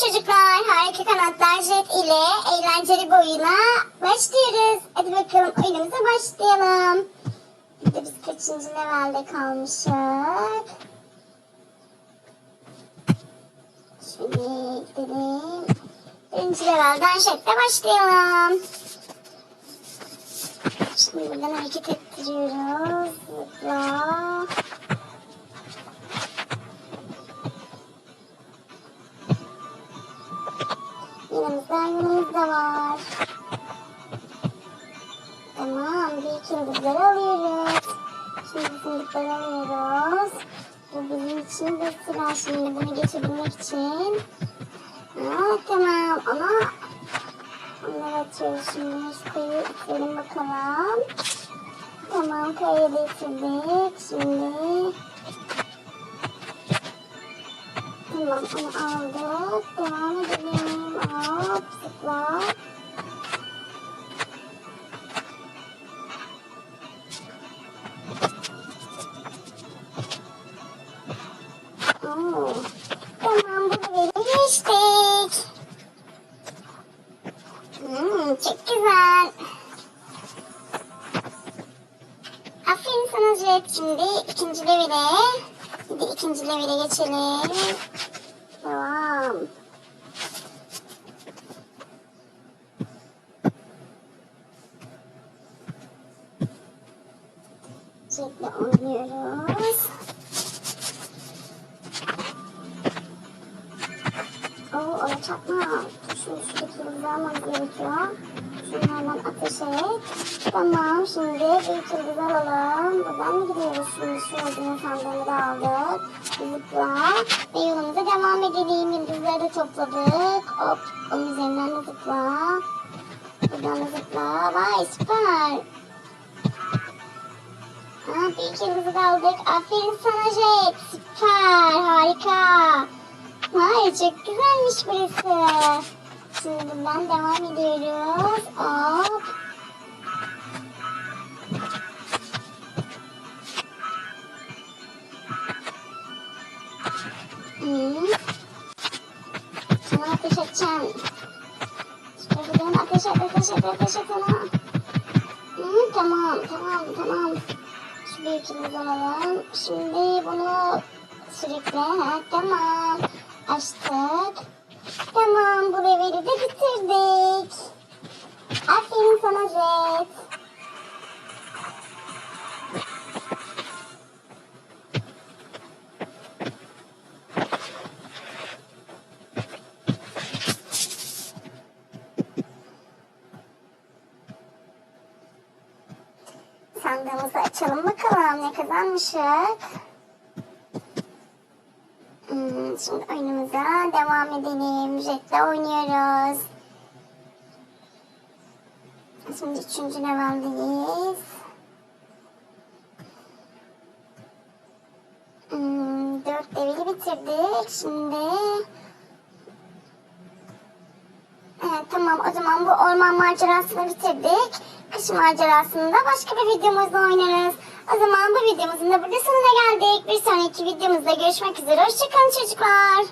çocuklar. Harika Kanatlar Jet ile eğlenceli bir başlıyoruz. Hadi bakalım oyunumuza başlayalım. Bir de biz kaçıncı levelde kalmışız? Şöyle gidelim. Birinci levelden Jet'le başlayalım. Şimdi buradan hareket ettiriyoruz. Zıpla. Hayvanımız da var. Tamam, büyük yıldızları alıyoruz. Şimdi fındıkları alıyoruz. Bu bizim için bir sıra şimdi bunu geçebilmek için. Aa, tamam ama onları atıyoruz şimdi. Şu kayayı itelim bakalım. Tamam, kayayı da. Şimdi Tamam onu aldık. Devam edelim. Zıpla. Oo. Tamam bu bölümü geçtik. Hmm, çok güzel. Aferin sana Jet. Şimdi ikinci levele geçelim. Tamam. Jetle oynuyoruz. Oo, ona çarpma. Şunu şuradaki yıldızı almamız gerekiyor. Şunlardan ateş et. Tamam, şimdi büyük yıldızı alalım. Buradan mı gidiyoruz şimdi? Şu yıldızın sandığını da aldık. Zıpla. Ve yolumuza devam edelim. Yıldızları da topladık. Hop, onun üzerinden de zıpla. Buradan da zıpla. Vay süper. Ha, büyük yıldızı aldık. Aferin sana Jet. Süper, harika. Vay çok güzelmiş burası. Şimdi buradan devam ediyoruz. Hop. Hmm. Sana ateş edeceğim. İşte buradan ateş et, ateş et, ateş et ona. Hmm, tamam, tamam, tamam. Yıldızı alalım. Şimdi bunu sürükle. Tamam. Açtık. Tamam, bu leveli de bitirdik. Aferin sana Jet. Sandığımızı açalım bakalım ne kazanmışız. Hmm, şimdi oyunumuza devam edelim. Jet'le oynuyoruz. Şimdi üçüncü leveldeyiz. Hmm, dört leveli bitirdik. Şimdi Evet, tamam o zaman bu orman macerasını bitirdik. Kış macerasını da başka bir videomuzda oynarız. O zaman bu videomuzun da burada sonuna geldik. Bir sonraki videomuzda görüşmek üzere. Hoşçakalın çocuklar.